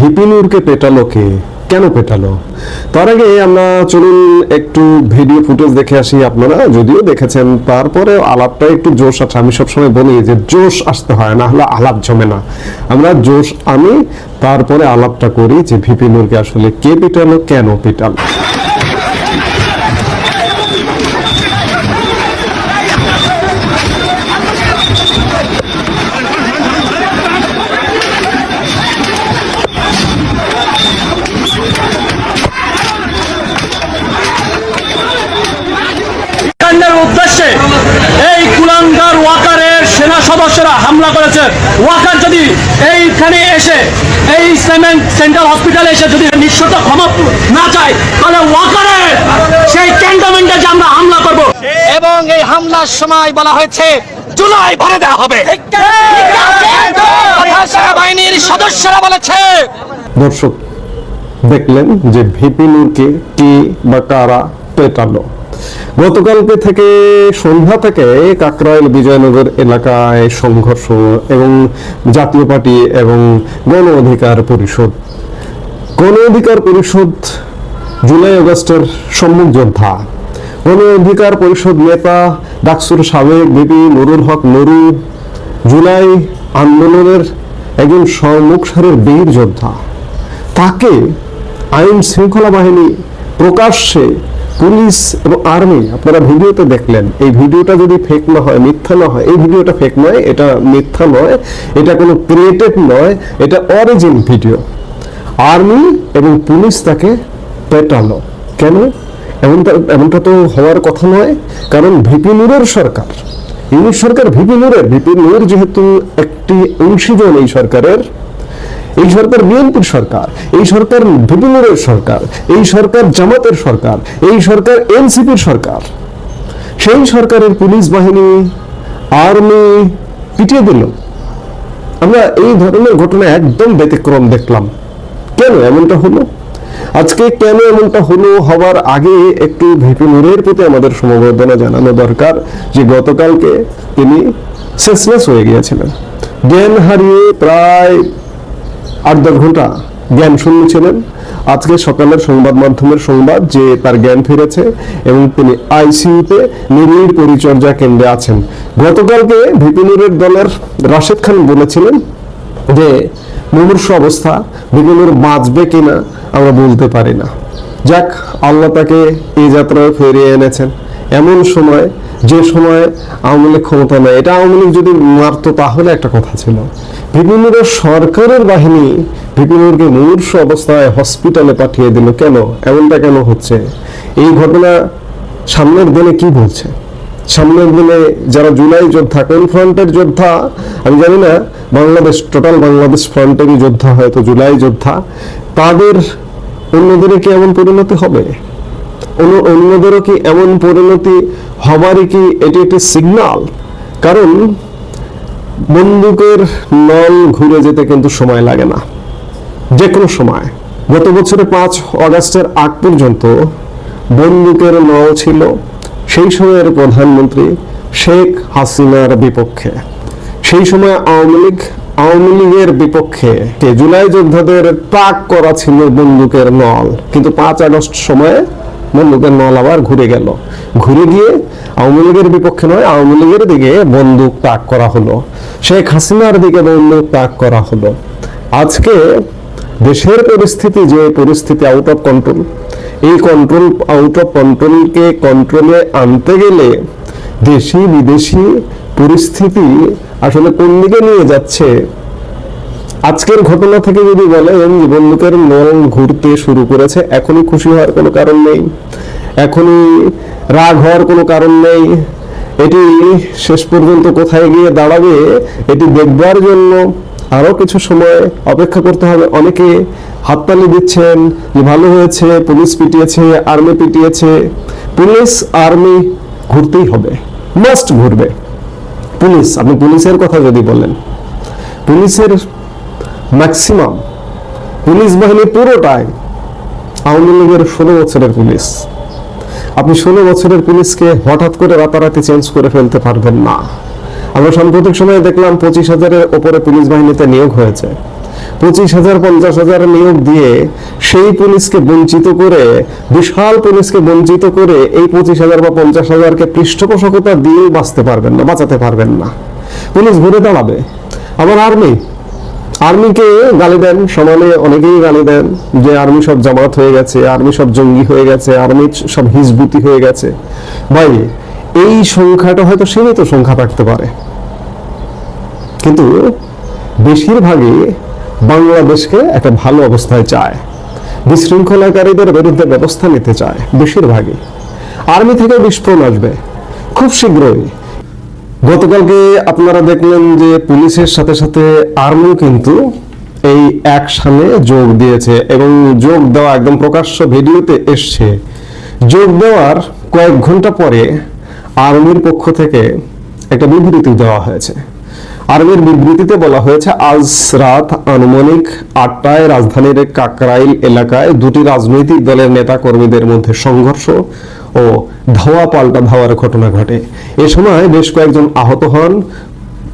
ভিপিনুরকে পেটালো কে? কেন পেটালো? তার আগে আমরা চলুন একটু ভিডিও ফুটেজ দেখে আসি আপনারা, যদিও দেখেছেন, তারপরে আলাপটা একটু জোশ আছে। আমি সবসময় বলি যে জোশ আসতে হয়, না হলে আলাপ জমে না। আমরা জোশ আমি তারপরে আলাপটা করি যে ভিপিনুরকে আসলে কে পেটালো, কেন পেটালো। হামলা করেছে। ওয়াকার যদি এইখানে এসে এই ইসলামিক সেন্ট্রাল হসপিটালে এসে যদি নিঃশত ক্ষমা না চায় তাহলে ওয়াকারের সেই ক্যান্টনমেন্টে যে আমরা হামলা করব। এবং এই হামলার সময় বলা হয়েছে জুলাই ভরে দেওয়া হবে। সেনাবাহিনীর সদস্যরা বলেছে। দর্শক দেখলেন যে ভিপিনুরকে কে বা কারা পেটালো। গতকালকে থেকে সন্ধ্যা থেকে কাকরাইল বিজয়নগর এলাকায় সংঘর্ষ এবং জাতীয় পার্টি এবং গণ অধিকার পরিষদ। গণ অধিকার পরিষদ জুলাই আগস্টের সম্মুখ যোদ্ধা। গণ অধিকার পরিষদ নেতা ডাকসুর সাবেক বিপি নুরুল হক নুরু জুলাই আন্দোলনের একজন সম্মুখ সারের বীর যোদ্ধা। তাকে আইন শৃঙ্খলা বাহিনী প্রকাশ্যে পুলিশ এবং আর্মি, আপনারা ভিডিওতে দেখলেন, এই ভিডিওটা যদি ফেক না হয়, মিথ্যা না হয়, এই ভিডিওটা ফেক নয়, এটা মিথ্যা নয়, এটা কোনো ক্রিয়েটেড নয়, এটা অরিজিন ভিডিও আর্মি এবং পুলিশ তাকে পেটালো। কেন? এমনটা এমনটা তো হওয়ার কথা নয়, কারণ ভিপি নুরের সরকার। ইউনিট সরকার ভিপি নুরের। ভিপি নুর যেহেতু একটি অংশীজন এই সরকারের এই সরকার বিএনপির সরকার, এই সরকার ভিপি সরকার, এই সরকার জামাতের সরকার, এই সরকার এনসিপির সরকার। সেই সরকারের পুলিশ বাহিনী, আর্মি পিটিয়ে দিল। আমরা এই ধরনের ঘটনা একদম ব্যতিক্রম দেখলাম। কেন এমনটা হলো? আজকে কেন এমনটা হলো হওয়ার আগে একটু ভিপি নুরের প্রতি আমাদের সমবেদনা জানানো দরকার যে গতকালকে তিনি শেষলেস হয়ে গিয়েছিলেন। জ্ঞান হারিয়ে প্রায় আট দশ ঘণ্টা জ্ঞান শূন্য ছিলেন। আজকে সকালের সংবাদ মাধ্যমের সংবাদ যে তার জ্ঞান ফিরেছে এবং তিনি আইসিইউতে নিবিড় পরিচর্যা কেন্দ্রে আছেন। গতকালকে ভিপিনুরের দলের রাশেদ খান বলেছিলেন যে, মুমূর্ষ অবস্থা ভিপিনুর বাঁচবে কিনা আমরা বলতে পারি না। যাক, আল্লাহ তাকে এই যাত্রায় ফিরিয়ে এনেছেন। এমন সময়, যে সময় আওয়ামী লীগ ক্ষমতা নেয়, এটা আওয়ামী লীগ যদি মারতো তাহলে একটা কথা ছিল। বিভিন্ন সরকারের বাহিনী বিভিন্নকে মূর্ষ অবস্থায় হসপিটালে পাঠিয়ে দিল। কেন? এমনটা কেন হচ্ছে? এই ঘটনা সামনের দিনে কি বলছে? সামনের দিনে যারা জুলাই যোদ্ধা, কোন ফ্রন্টের যোদ্ধা? আমি জানি না, বাংলাদেশ টোটাল বাংলাদেশ ফ্রন্টেরই যোদ্ধা হয়তো, জুলাই যোদ্ধা। তাদের অন্যদের কি এমন পরিণতি হবে? অন্য- অন্যদেরও কি এমন পরিণতি হবারই কি এটি একটি সিগনাল কারণ বন্দুকের নল ঘুরে যেতে কিন্তু সময় লাগে না। যে কোনো সময়। গত বছরে পাঁচ অগাস্টের আগ পর্যন্ত বন্দুকের নল ছিল। সেই সময়ের প্রধানমন্ত্রী শেখ হাসিনার বিপক্ষে। সেই সময় আওয়ামী লীগ, আওয়ামী লীগের বিপক্ষে। জুলাই যোদ্ধাদের তাক করা ছিল বন্দুকের নল। কিন্তু পাঁচ আগস্ট সময়ে বন্দুকের নল আবার ঘুরে গেল। ঘুরে গিয়ে আওয়ামী লীগের বিপক্ষে নয়, আওয়ামী লীগের দিকে বন্দুক তাক করা হলো। শেখ হাসিনার দিকে বন্দুক তাক করা হলো। আজকে দেশের পরিস্থিতি যে পরিস্থিতি আউট অফ কন্ট্রোল এই কন্ট্রোল আউট অফ কন্ট্রোলকে কন্ট্রোলে আনতে গেলে দেশি বিদেশি পরিস্থিতি আসলে কোন দিকে নিয়ে যাচ্ছে আজকের ঘটনা থেকে যদি বলেন যে বন্দুকের নল ঘুরতে শুরু করেছে, এখনই খুশি হওয়ার কোনো কারণ নেই। এখনই রাগ হওয়ার কোনো কারণ নেই। এটি শেষ পর্যন্ত কোথায় গিয়ে দাঁড়াবে, এটি দেখবার জন্য আরও কিছু সময় অপেক্ষা করতে হবে। অনেকে হাততালি দিচ্ছেন যে ভালো হয়েছে, পুলিশ পিটিয়েছে, আর্মি পিটিয়েছে। পুলিশ, আর্মি ঘুরতেই হবে মাস্ট ঘুরবে। পুলিশ, আপনি পুলিশের কথা যদি বলেন, পুলিশের ম্যাক্সিমাম পুলিশ বাহিনী পুরোটাই আওয়ামী লীগের ষোলো বছরের পুলিশ আপনি ষোলো বছরের পুলিশকে হঠাৎ করে রাতারাতি চেঞ্জ করে ফেলতে পারবেন না। আমরা সাম্প্রতিক সময়ে দেখলাম পঁচিশ হাজারের ওপরে পুলিশ বাহিনীতে নিয়োগ হয়েছে। পঁচিশ হাজার, পঞ্চাশ হাজার নিয়োগ দিয়ে সেই পুলিশকে বঞ্চিত করে, বিশাল পুলিশকে বঞ্চিত করে এই পঁচিশ হাজার বা পঞ্চাশ হাজারকে পৃষ্ঠপোষকতা দিয়ে বাঁচতে পারবেন না, বাঁচাতে পারবেন না। পুলিশ ঘুরে দাঁড়াবে। আবার আর্মি আর্মিকে গালি দেন, সমানে অনেকেই গালি দেন যে আর্মি সব জামাত হয়ে গেছে, আর্মি সব জঙ্গি হয়ে গেছে, আর্মি সব হিজবুতি হয়ে গেছে। ভাই, এই সংখ্যাটা হয়তো সীমিত সংখ্যা থাকতে পারে। কিন্তু বেশিরভাগই বাংলাদেশকে একটা ভালো অবস্থায় চায়। বিশৃঙ্খলাকারীদের বিরুদ্ধে ব্যবস্থা নিতে চায়, বেশিরভাগই। আর্মি থেকে বিস্ফোরণ আসবে, খুব শীঘ্রই। গতকালকে আপনারা দেখলেন যে পুলিশের সাথে সাথে আর্মিও কিন্তু এই অ্যাকশনে যোগ দিয়েছে এবং যোগ দেওয়া একদম প্রকাশ্য ভিডিওতে এসছে। যোগ দেওয়ার কয়েক ঘণ্টা পরে আর্মির পক্ষ থেকে একটা বিবৃতি দেওয়া হয়েছে। আর্মির বিবৃতিতে বলা হয়েছে, আজ রাত আনুমানিক আটটায় রাজধানীর কাকরাইল এলাকায় দুটি রাজনৈতিক দলের নেতা কর্মীদের মধ্যে সংঘর্ষ ও ধাওয়া পাল্টা ধাওয়ার ঘটনা ঘটে। এ সময় বেশ কয়েকজন আহত হন।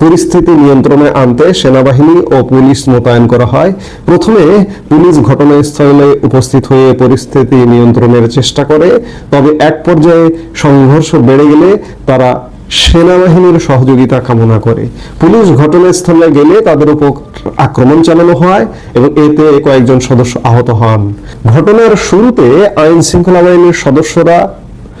পরিস্থিতি নিয়ন্ত্রণে আনতে সেনাবাহিনী ও পুলিশ মোতায়েন করা হয়। প্রথমে পুলিশ ঘটনাস্থলে উপস্থিত হয়ে পরিস্থিতি নিয়ন্ত্রণের চেষ্টা করে। তবে এক পর্যায়ে সংঘর্ষ বেড়ে গেলে তারা সেনাবাহিনীর সহযোগিতা কামনা করে। পুলিশ ঘটনাস্থলে গেলে তাদের উপর আক্রমণ চালানো হয় এবং এতে কয়েকজন সদস্য আহত হন। ঘটনার শুরুতে আইন শৃঙ্খলা বাহিনীর সদস্যরা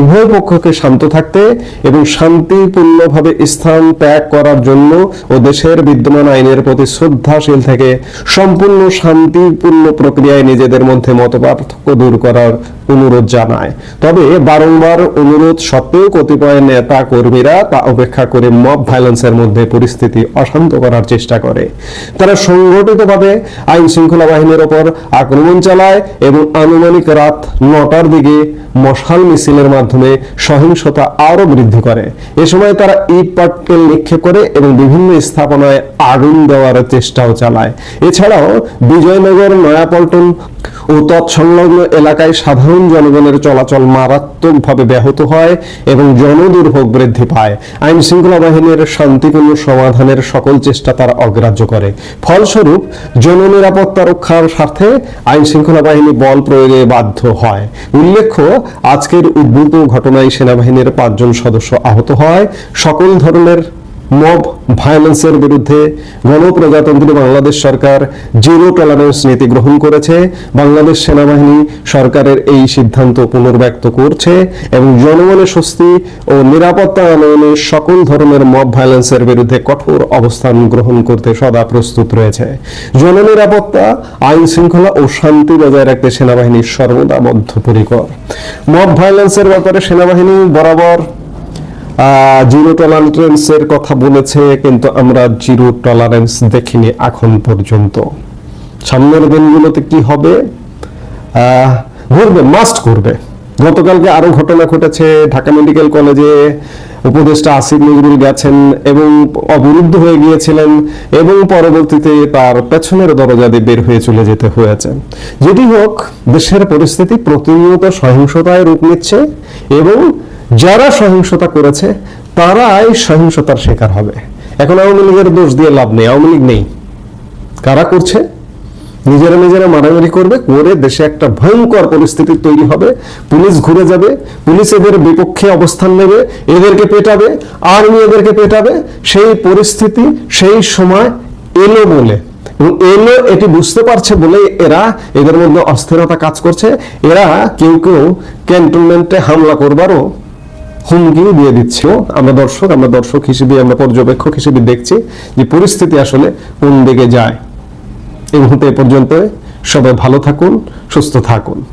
উভয় পক্ষকে শান্ত থাকতে এবং শান্তিপূর্ণভাবে স্থান ত্যাগ করার জন্য ও দেশের বিদ্যমান আইনের প্রতি শ্রদ্ধাশীল থেকে সম্পূর্ণ শান্তিপূর্ণ প্রক্রিয়ায় নিজেদের মধ্যে মতপার্থক্য দূর করার অনুরোধ জানায়। তবে বারংবার অনুরোধ সত্ত্বেও কতিপয় নেতা কর্মীরা তা উপেক্ষা করে মব ভায়োলেন্সের মধ্যে পরিস্থিতি অশান্ত করার চেষ্টা করে। তারা সংগঠিতভাবে আইন শৃঙ্খলা বাহিনীর ওপর আক্রমণ চালায় এবং আনুমানিক রাত নটার দিকে মশাল মিছিলের মাধ্যমে সহিংসতা আরও বৃদ্ধি করে। এ সময় তারা ইট পাটকেল নিক্ষেপ করে এবং বিভিন্ন স্থাপনায় আগুন দেওয়ার চেষ্টাও চালায়। এছাড়াও বিজয়নগর, নয়াপল্টন ও তৎসংলগ্ন এলাকায় সাধারণ জনগণের চলাচল মারাত্মকভাবে ব্যাহত হয় এবং জনদুর্ভোগ বৃদ্ধি পায়। আইন শৃঙ্খলা বাহিনীর শান্তিপূর্ণ সমাধানের সকল চেষ্টা তারা অগ্রাহ্য করে। ফলস্বরূপ, জননিরাপত্তা রক্ষার স্বার্থে আইন শৃঙ্খলা বাহিনী বল প্রয়োগে বাধ্য হয়। উল্লেখ্য, আজকের উদ্ভূত ঘটনায় সেনাবাহিনীর পাঁচজন সদস্য আহত হয়। সকল ধরনের মব ভায়োলেন্সের বিরুদ্ধে গণপ্রজাতন্ত্রী বাংলাদেশ সরকার জিরো টলারেন্স নীতি গ্রহণ করেছে। বাংলাদেশ সেনাবাহিনী সরকারের এই সিদ্ধান্ত পুনর্ব্যক্ত করছে এবং জনগণের স্বস্তি ও নিরাপত্তা আনয়নে সকল ধরনের মব ভায়োলেন্সের বিরুদ্ধে কঠোর অবস্থান গ্রহণ করতে সদা প্রস্তুত রয়েছে। জননিরাপত্তা, আইন শৃঙ্খলা ও শান্তি বজায় রাখতে সেনাবাহিনী সর্বদা বদ্ধপরিকর। মব ভায়োলেন্সের ব্যাপারে সেনাবাহিনী বরাবর জিরো টলারেন্সের কথা বলেছে, কিন্তু আমরা জিরো টলারেন্স দেখিনি এখন পর্যন্ত। সামনের দিনগুলোতে কি হবে? ঘুরবে মাস্ট করবে গতকালকে আরও ঘটনা ঘটেছে, ঢাকা মেডিকেল কলেজে উপদেষ্টা আসিফ নজরুল গেছেন এবং অবরুদ্ধ হয়ে গিয়েছিলেন এবং পরবর্তীতে তার পেছনের দরজা দিয়ে বের হয়ে চলে যেতে হয়েছে। যেটি হোক, দেশের পরিস্থিতি প্রতিনিয়ত সহিংসতায় রূপ নিচ্ছে এবং যারা সহিংসতা করেছে, তারাই সহিংসতার শিকার হবে। এখন আওয়ামী লীগের দোষ দিয়ে লাভ নেই, আওয়ামী লীগ নেই। কারা করছে? নিজেরা নিজেরা মারামারি করবে, করে দেশে একটা ভয়ঙ্কর পরিস্থিতি তৈরি হবে। পুলিশ ঘুরে যাবে, পুলিশ এদের বিপক্ষে অবস্থান নেবে, এদেরকে পেটাবে, আর্মি এদেরকে পেটাবে। সেই পরিস্থিতি, সেই সময় এলো বলে। এবং এলো এটি বুঝতে পারছে বলে এরা এদের মধ্যে অস্থিরতা কাজ করছে। এরা কেউ কেউ ক্যান্টনমেন্টে হামলা করবারও হুমকিও দিয়ে দিচ্ছে আমরা দর্শক আমরা দর্শক হিসেবে, আমরা পর্যবেক্ষক হিসেবে দেখছি যে পরিস্থিতি আসলে কোন দিকে যায়। এই মুহূর্তে পর্যন্ত সবাই ভালো থাকুন, সুস্থ থাকুন।